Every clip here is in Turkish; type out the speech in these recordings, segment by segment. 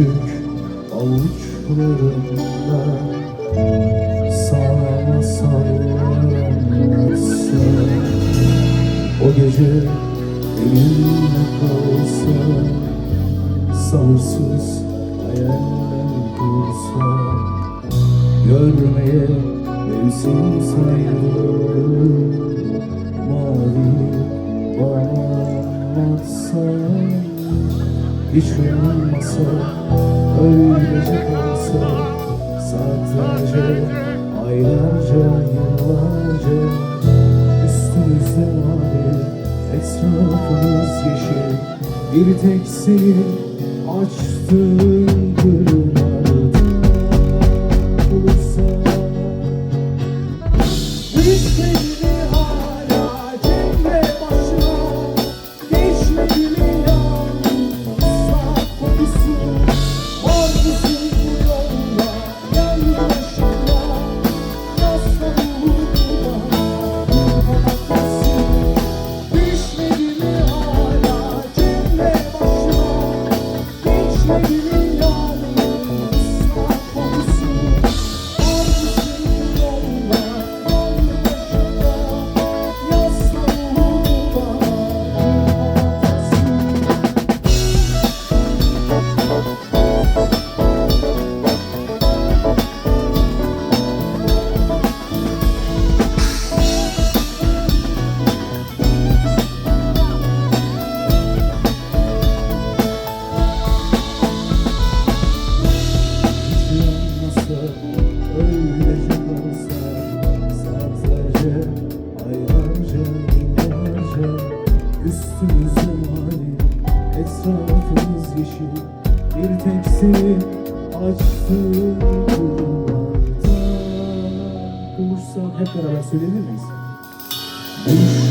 küçük avuçlarında Sana sallanırsa O gece elimde kalsa Sabırsız hayaller kursa Görmeye mevsim sayılır. Mavi bağlatsa Hiç olmasa öylece kalsa Saatlerce, aylarca, yıllarca Üstümüzde mavi, etrafımız yeşil Bir tek senin açtığın kırlarda öylece Üstümüzde mavi, etrafımız yeşil Bir tek senin açtığın kulvarda Bulursak hep beraber söyleyebilir miyiz? Düşmedi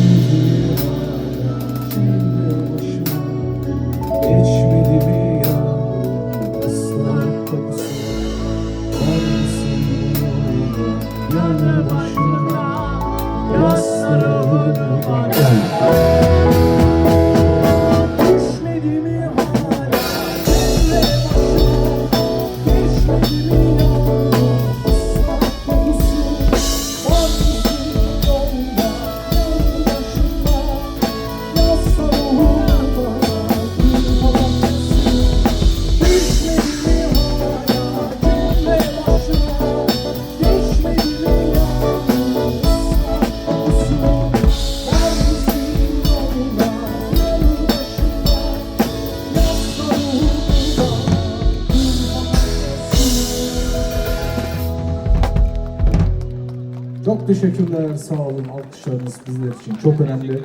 nossa. Çok teşekkürler, sağ olun. Alkışlarınız bizler için çok önemli.